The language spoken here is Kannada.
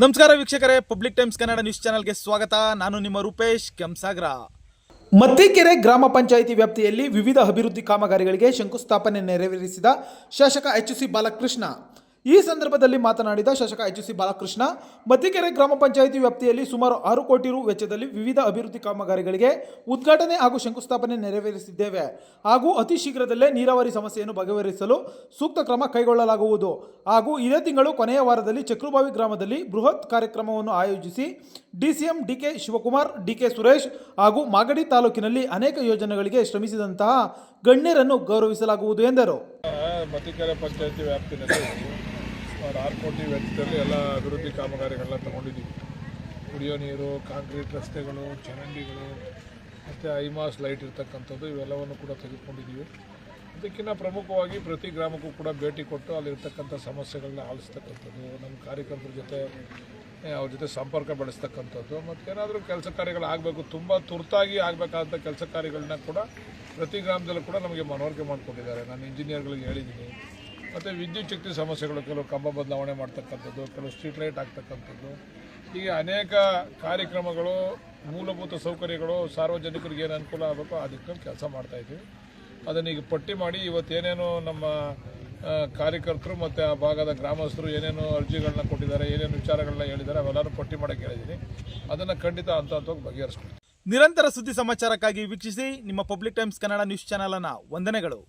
ನಮಸ್ಕಾರ ವೀಕ್ಷಕರೇ ಪಬ್ಲಿಕ್ ಟೈಮ್ಸ್ ಕನ್ನಡ ನ್ಯೂಸ್ ಚಾನೆಲ್ಗೆ ಸ್ವಾಗತ. ನಾನು ನಿಮ್ಮ ರೂಪೇಶ್ ಕೆಂಸಾಗ್ರ. ಮತ್ತಿಕೆರೆ ಗ್ರಾಮ ಪಂಚಾಯಿತಿ ವ್ಯಾಪ್ತಿಯಲ್ಲಿ ವಿವಿಧ ಅಭಿವೃದ್ಧಿ ಕಾಮಗಾರಿಗಳಿಗೆ ಶಂಕುಸ್ಥಾಪನೆ ನೆರವೇರಿಸಿದ ಶಾಸಕ ಎಚ್ ಸಿ ಬಾಲಕೃಷ್ಣ. ಈ ಸಂದರ್ಭದಲ್ಲಿ ಮಾತನಾಡಿದ ಶಾಸಕ ಎಚ್ ಸಿ ಬಾಲಕೃಷ್ಣ, ಮತ್ತಿಕೆರೆ ಗ್ರಾಮ ಪಂಚಾಯಿತಿ ವ್ಯಾಪ್ತಿಯಲ್ಲಿ ಸುಮಾರು ಆರು ಕೋಟಿ ರು ವೆಚ್ಚದಲ್ಲಿ ವಿವಿಧ ಅಭಿವೃದ್ಧಿ ಕಾಮಗಾರಿಗಳಿಗೆ ಉದ್ಘಾಟನೆ ಹಾಗೂ ಶಂಕುಸ್ಥಾಪನೆ ನೆರವೇರಿಸಿದ್ದೇವೆ. ಹಾಗೂ ಅತಿ ಶೀಘ್ರದಲ್ಲೇ ನೀರಾವರಿ ಸಮಸ್ಯೆಯನ್ನು ಬಗೆಹರಿಸಲು ಸೂಕ್ತ ಕ್ರಮ ಕೈಗೊಳ್ಳಲಾಗುವುದು. ಹಾಗೂ ಇದೇ ತಿಂಗಳು ಕೊನೆಯ ವಾರದಲ್ಲಿ ಚಕ್ರುಬಾವಿ ಗ್ರಾಮದಲ್ಲಿ ಬೃಹತ್ ಕಾರ್ಯಕ್ರಮವನ್ನು ಆಯೋಜಿಸಿ DCM DK Shivakumar, DK Suresh ಹಾಗೂ ಮಾಗಡಿ ತಾಲೂಕಿನಲ್ಲಿ ಅನೇಕ ಯೋಜನೆಗಳಿಗೆ ಶ್ರಮಿಸಿದಂತಹ ಗಣ್ಯರನ್ನು ಗೌರವಿಸಲಾಗುವುದು ಎಂದರು. ಸುಮಾರು ಆರು ಕೋಟಿ ವೆಚ್ಚದಲ್ಲಿ ಎಲ್ಲ ಅಭಿವೃದ್ಧಿ ಕಾಮಗಾರಿಗಳನ್ನ ತೊಗೊಂಡಿದ್ದೀವಿ. ಕುಡಿಯೋ ನೀರು, ಕಾಂಕ್ರೀಟ್ ರಸ್ತೆಗಳು, ಚರಂಡಿಗಳು, ಮತ್ತು ಐಮಾಸ್ ಲೈಟ್ ಇರ್ತಕ್ಕಂಥದ್ದು ಇವೆಲ್ಲವನ್ನು ಕೂಡ ತೆಗೆದುಕೊಂಡಿದ್ದೀವಿ. ಅದಕ್ಕಿಂತ ಪ್ರಮುಖವಾಗಿ ಪ್ರತಿ ಗ್ರಾಮಕ್ಕೂ ಕೂಡ ಭೇಟಿ ಕೊಟ್ಟು ಅಲ್ಲಿರ್ತಕ್ಕಂಥ ಸಮಸ್ಯೆಗಳನ್ನ ಆಲಿಸ್ತಕ್ಕಂಥದ್ದು, ನಮ್ಮ ಕಾರ್ಯಕರ್ತರ ಜೊತೆ ಅವ್ರ ಜೊತೆ ಸಂಪರ್ಕ ಬೆಳೆಸ್ತಕ್ಕಂಥದ್ದು, ಮತ್ತು ಏನಾದರೂ ಕೆಲಸ ಕಾರ್ಯಗಳು ಆಗಬೇಕು, ತುಂಬ ತುರ್ತಾಗಿ ಆಗಬೇಕಾದಂಥ ಕೆಲಸ ಕಾರ್ಯಗಳನ್ನ ಕೂಡ ಪ್ರತಿ ಗ್ರಾಮದಲ್ಲೂ ಕೂಡ ನಮಗೆ ಮನವರಿಕೆ ಮಾಡಿಕೊಂಡಿದ್ದಾರೆ. ನಾನು ಇಂಜಿನಿಯರ್ಗಳಿಗೆ ಹೇಳಿದ್ದೀನಿ. ಮತ್ತು ವಿದ್ಯುತ್ ಶಕ್ತಿ ಸಮಸ್ಯೆಗಳು ಕೆಲವು ಕಂಬ ಬದಲಾವಣೆ ಮಾಡ್ತಕ್ಕಂಥದ್ದು, ಕೆಲವು ಸ್ಟ್ರೀಟ್ ಲೈಟ್ ಆಗ್ತಕ್ಕಂಥದ್ದು. ಹೀಗೆ ಅನೇಕ ಕಾರ್ಯಕ್ರಮಗಳು, ಮೂಲಭೂತ ಸೌಕರ್ಯಗಳು ಸಾರ್ವಜನಿಕರಿಗೆ ಏನು ಅನುಕೂಲ ಆಗಬೇಕೋ ಆ ದಿಕ್ಕಲ್ಲಿ ಕೆಲಸ ಮಾಡ್ತಾಯಿದ್ದೀವಿ ಅದನ್ನು ಈಗ ಪಟ್ಟಿ ಮಾಡಿ ಇವತ್ತೇನೇನು ನಮ್ಮ ಕಾರ್ಯಕರ್ತರು ಮತ್ತು ಆ ಭಾಗದ ಗ್ರಾಮಸ್ಥರು ಏನೇನು ಅರ್ಜಿಗಳನ್ನ ಕೊಟ್ಟಿದ್ದಾರೆ, ಏನೇನು ವಿಚಾರಗಳನ್ನ ಹೇಳಿದ್ದಾರೆ ಅವೆಲ್ಲರೂ ಪಟ್ಟಿ ಮಾಡೋಕ್ಕೆ ಹೇಳಿದ್ದೀನಿ. ಅದನ್ನು ಖಂಡಿತ ಹಂತ ಹಂತವಾಗಿ ಬಗೆಹರಿಸ್ಕೊಡ್ತೀವಿ ನಿರಂತರ ಸುದ್ದಿ ಸಮಾಚಾರಕ್ಕಾಗಿ ವೀಕ್ಷಿಸಿ ನಿಮ್ಮ public times Kannada news channel ಅನ್ನ ವಂದನೆಗಳು.